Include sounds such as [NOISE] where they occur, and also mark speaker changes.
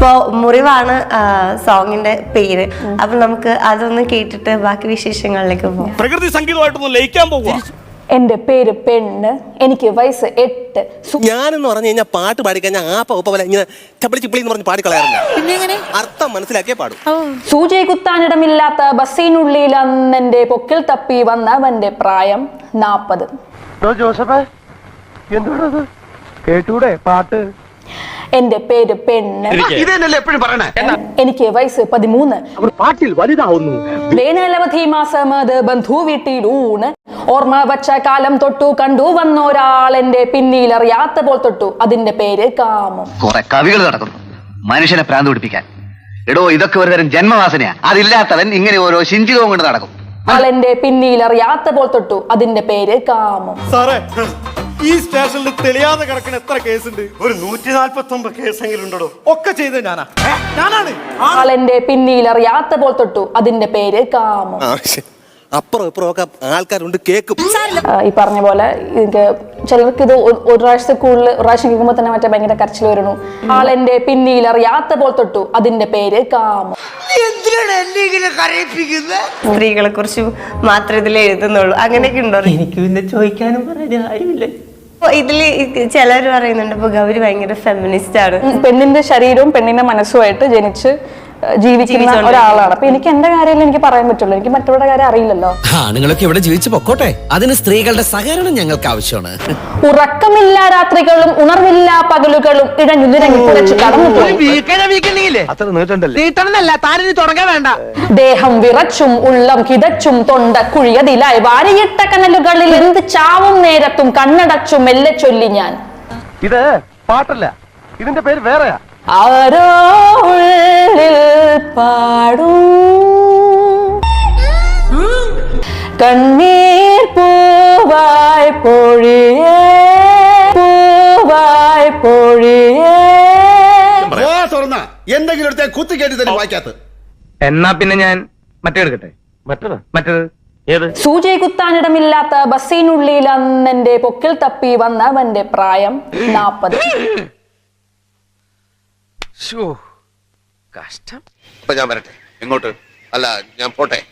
Speaker 1: അപ്പോൾ മുറിവാണ് സോങ്ങിന്റെ പേര്. അപ്പൊ നമുക്ക് അതൊന്ന് കേട്ടിട്ട് ബാക്കി വിശേഷങ്ങളിലേക്ക് പോകാം
Speaker 2: പ്രകൃതി സംഗീതമായിട്ടൊന്ന് ലയിക്കാൻ പോകുക
Speaker 3: എന്റെ പേര് പെണ്ണ് എനിക്ക് വയസ്സ് എട്ട്.
Speaker 4: ഞാനെന്ന് പറഞ്ഞു കഴിഞ്ഞാൽ പാട്ട് പാടിക്കഴിഞ്ഞാൽ ആ പൗപ്പ പോലെ ഇങ്ങനെ ചപ്പിളി ചിപ്പിളി എന്ന് പറഞ്ഞ് പാടിക്കളയാറില്ല. അർത്ഥം മനസ്സിലാക്കിയേ പാടും.
Speaker 3: സൂചി കുത്താനിടമില്ലാത്ത ബസ്സിനുള്ളിൽ അന്നെന്റെ പൊക്കിൽ തപ്പി വന്നവന്റെ പ്രായം നാപ്പത്.
Speaker 5: ജോസഫേ എന്തുകൊണ്ടത് കേട്ടൂടെ പാട്ട്?
Speaker 3: എന്റെ പേര് പെണ്ണ്.
Speaker 5: ഇതന്നെയല്ലേ എപ്പോഴും പറയണേ?
Speaker 3: എനിക്ക് വയസ്സ് പതിമൂന്ന്.
Speaker 5: അവർ പാട്ടിൽ വലുതാവുന്നു.
Speaker 3: വേനലവധി മാസം അത് ബന്ധു വീട്ടിലൂണ്. ഓർമ്മ വച്ച കാലം തൊട്ടു കണ്ടു വന്നൊരാൾ എന്റെ പിന്നിൽ അറിയാത്ത പോൽ തൊട്ടു. അതിന്റെ പേര് കാമം
Speaker 6: കുറെ കവികൾ നടക്കുന്നു. മനുഷ്യനെ പ്രാന്ത് പിടിപ്പിക്കാൻ. എടോ ഇതൊക്കെ ഒരു തരം ജന്മവാസനയാ. അതില്ലാത്തവൻ ഇങ്ങനെ ഓരോ ശിഞ്ചിതവും കൊണ്ട് നടക്കും.
Speaker 3: അവളെന്റെ എന്റെ പിന്നിൽ അറിയാത്ത പോൽ തൊട്ടു. അതിന്റെ പേര് കാമം
Speaker 2: സാറേ ഈ സ്റ്റേഷനിൽ തെളിയാതെ കിടക്കുന്ന എത്ര കേസുണ്ട്?
Speaker 4: ഒരു നൂറ്റി നാൽപ്പത്തി ഒമ്പത് കേസെങ്കിലും ഉണ്ടോ
Speaker 2: ഒക്കെ ചെയ്ത് ഞാനാ. ഞാനാണ്.
Speaker 3: പിന്നിലറിയാത്ത എന്റെ അറിയാത്ത പോൽ തൊട്ടു. അതിന്റെ പേര് കാമം.
Speaker 4: അപ്പുറം ഇപ്പുറം ഒക്കെ ആൾക്കാരുണ്ട് കേക്കും.
Speaker 3: ഈ പറഞ്ഞ പോലെ ഇത് ചിലർക്ക് ഇത് ഒരു പ്രാവശ്യത്തെ കൂടുതൽ ഒരു പ്രാവശ്യം കേൾക്കുമ്പോൾ തന്നെ മറ്റേ ഭയങ്കര കരച്ചിൽ വരുന്നു. ആളെന്റെ പിന്നിൽ അറിയാത്ത പോൽ തൊട്ടു. അതിന്റെ പേര് കാമം.
Speaker 1: സ്ത്രീകളെ കുറിച്ച് മാത്രമേ ഇതിൽ എഴുതുന്നുള്ളൂ. അങ്ങനെയൊക്കെ ഉണ്ടോ?
Speaker 7: എനിക്ക് പിന്നെ ചോദിക്കാനും പറയാനും ആരുമില്ല.
Speaker 1: ഇതിൽ ചിലർ പറയുന്നുണ്ട് ഗൗരി ഭയങ്കര ഫെമിനിസ്റ്റ് ആണ്.
Speaker 3: പെണ്ണിന്റെ ശരീരവും പെണ്ണിന്റെ മനസ്സുമായിട്ട് ജനിച്ച് ജീവിക്കുന്ന. ഒരാളാണ്. അപ്പൊ എനിക്ക് എന്റെ കാര്യമല്ലേ എനിക്ക് പറയാൻ പറ്റുള്ളൂ. എനിക്ക് മറ്റുള്ള കാര്യം അറിയില്ലല്ലോ.
Speaker 8: ആണുങ്ങളൊക്കെ ഇവിടെ ജീവിച്ചു പൊക്കോട്ടെ. അതിന് സ്ത്രീകളുടെ സഹകരണം ഞങ്ങൾക്ക് ആവശ്യമാണ്.
Speaker 3: ഉറക്കമില്ല രാത്രികളും ഉണർവില്ല പകലുകളും ഇഴഞ്ഞു ദേഹം വിറച്ചും ഉള്ളം കിതച്ചും തൊണ്ട കുഴിയതിലായി വാരിയിട്ട കനലുകളിൽ എന്ത് ചാവും നേരത്തും കണ്ണടച്ചും മെല്ലെ ചൊല്ലി ഞാൻ.
Speaker 5: ഇത് പാട്ടല്ല. ഇതിന്റെ പേര് വേറെയാ.
Speaker 3: ആരോ ഉള്ളിൽ പാടും. കണ്ണീർ പൂവായി പൊഴിയേ പൂവായി പൊഴിയേ.
Speaker 2: എന്തെങ്കിലും എടുത്ത കുത്തി കേട്ടി തന്നെ വായിക്കാത്ത
Speaker 5: എന്നാ പിന്നെ ഞാൻ മറ്റേ എടുക്കട്ടെ? മറ്റേത്? മറ്റേത്? ഏത്?
Speaker 3: സൂചി കുത്താനിടമില്ലാത്ത ബസ്സിനുള്ളിൽ അന്നെന്റെ പൊക്കിൽ തപ്പി വന്നവന്റെ പ്രായം നാപ്പത്. [LAUGHS]
Speaker 4: ഇപ്പൊ ഞാൻ വരട്ടെ. എങ്ങോട്ട്? അല്ല ഞാൻ പോട്ടെ.